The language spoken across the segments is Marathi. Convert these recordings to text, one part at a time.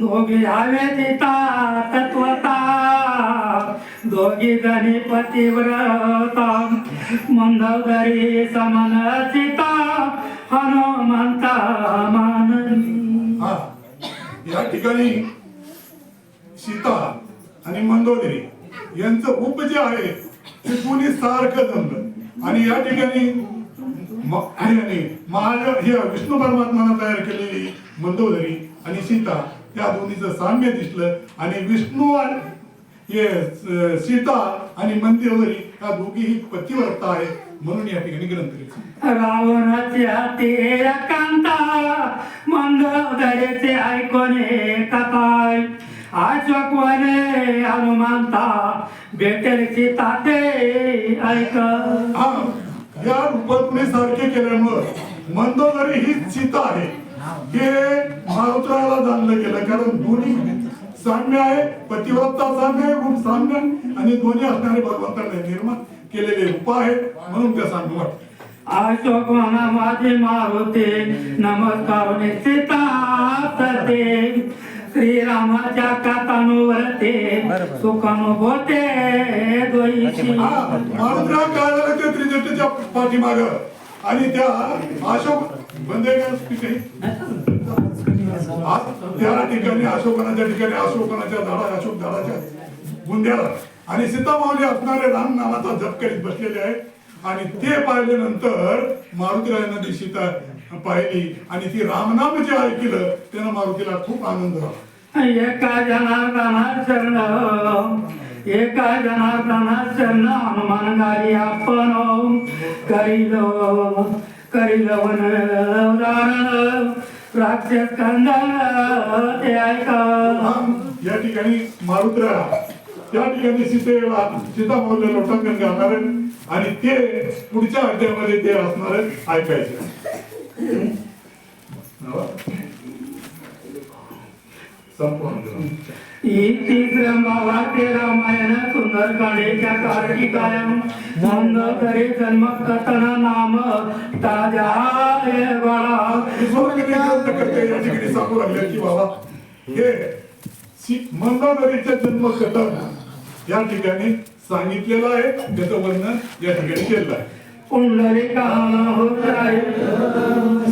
दोघी हवे सीता तत्वता दोघी जणी पतिव्रता. मंदोदरी समान सीता हनुमंता मानवी. या ठिकाणी सीता आणि मंदोदरी यांचं उप जे आहे ते कोणी सारखं जमलं. आणि या ठिकाणी म- महादेव हे विष्णू परमात्मानं तयार केलेली मंदोदरी आणि सीता त्या दोन्हीचं साम्य दिसलं आणि विष्णू आणि हे सीता आणि मंदोदरी या दोघीही पतिव्रता आहेत म्हणून या ठिकाणी ग्रंथ लिहिला. रावणाच्या ते कांता मंदोदरीचे ऐकोने कथाय अशोक वने हनुमंता भेटेल सीता ते ऐक. हा या रूपातने सारखे केल्यामुळं मंदोदरी ही सीता आहे. हे मारुत्राला जाणलं गेलं. कारण दोन्ही साम्य आहे पतिव्रता साम्य आहे रूप साम्य आणि दोन्ही असणारे भगवंताने निर्माण केलेले रूप आहे म्हणून त्या साम्य वाटते. अशोक माझे मारुते नमस्कार सते. श्रीरामाच्या कथानुवरते सुखानुभूते द्वैशी मारुत्रा काय झालं ते त्रिजटीच्या पाठीमाग? आणि त्या अशोक बंदे त्या ठिकाणी अशोकनाच्या ठिकाणी अशोकनाच्या झाडा अशोक झाडाच्या बुंद्याला. आणि सीतामावली असणारे राम नामाचा जप करीत बसलेले आहे आणि ते पाहिल्यानंतर मारुतीरायांना ती सीता पाहिली. आणि ती रामनाम जे ऐकलं त्यानं मारुतीला खूप आनंद झाला. एका जनार्दना शरण एका जनार्दना शरण हनुमान गाडी आपण करील. करील ते ऐका. या ठिकाणी मारुद्रा त्या ठिकाणी सीतेला सीता मौल्य लोटांकन करणार आणि ते पुढच्या अध्यायामध्ये ते असणार ऐकायचे. रामायण सुंदर काळेच्या कारणी कायम मंद करे जन्म कथन नाम ताजा सांगू लागले की बाबा हे सी- मंदादरीचे जन्म कथन या ठिकाणी सांगितलेलं आहे त्याचं वर्णन या ठिकाणी केलेलं आहे. पुंडली कान होत पलीकडून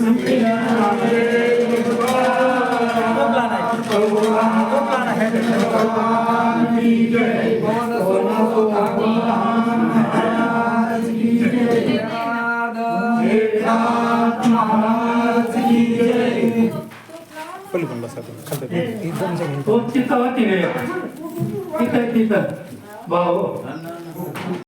खूप तिथं होती रे तिथं तिथं भाऊ